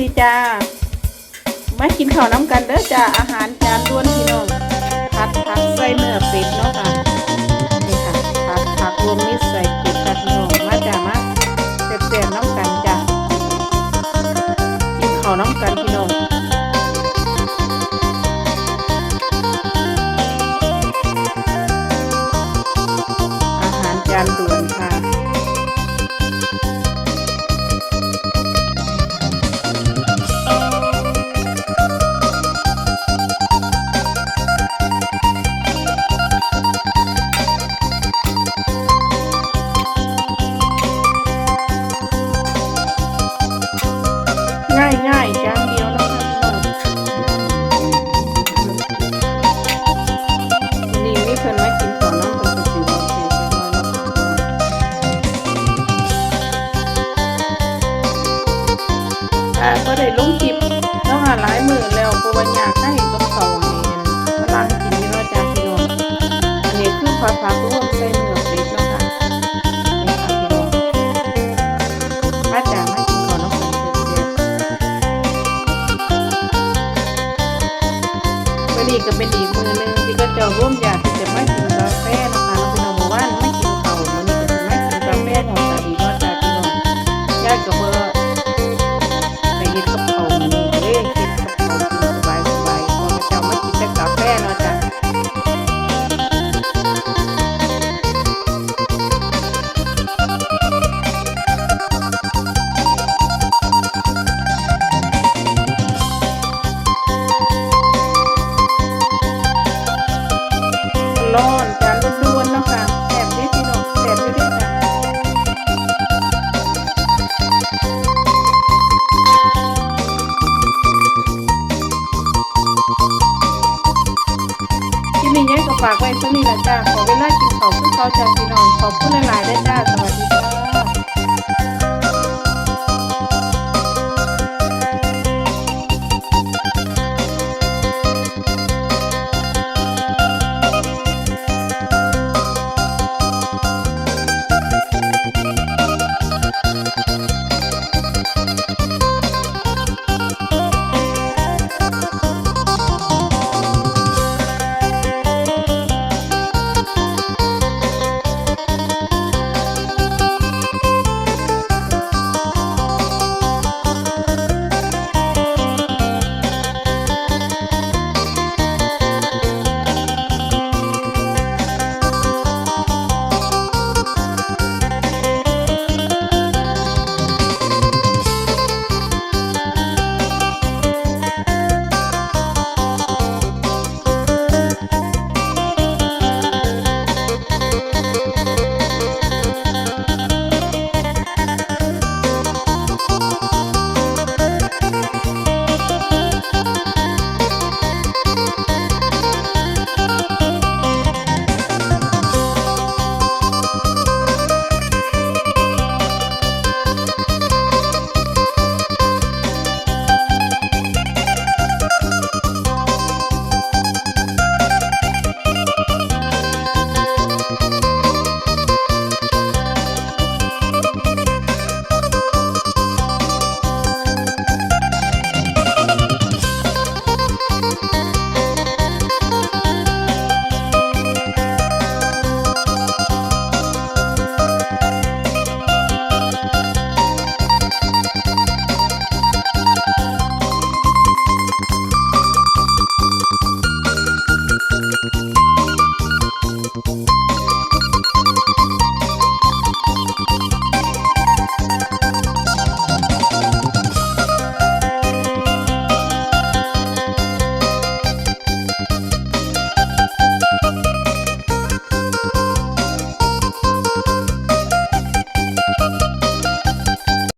ดีจ้ามากินข้าวน้ำกันเด้อจ้าอาหารจานด้วนพี่น้องผัดผักใส่เนื้อเป็ดเนาะค่ะนี่ค่ะผัดผักรวมมิตรใส่เป็ดค่ะพี่น้องมาจ้ามาเสียบๆน้ำกันจ้ากินข้าวน้ำกันพี่น้องอาหารจานด่วน ได้ลงคลิปเนาะค่ะหลายมือแล้วเพราะว่าอยากให้กับข้าวให้ฝรั่งกินนี่เนาะจ้าพี่น้องอันนี้คือผัดผักรวมใส่เนื้อเป็ดเนาะค่ะนี่ค่ะพี่น้องมาจ้ามากินข้าวน้ำกันเสียๆวันนี้ก็เป็นอีกมือหนึงที่ก็จะร่วมอยากที่จะมากินกาแฟนะคะเราพี่น้องบอกว่าไม่กินข้าววันนี้ก็จะมากินกาแฟของ ฝากไว้เท่านี้ละจ้าขอเวลากินข้าวคือเขาจ้าพี่น้องขอบคุณหลายๆได้จ้าสวัสดีจ้า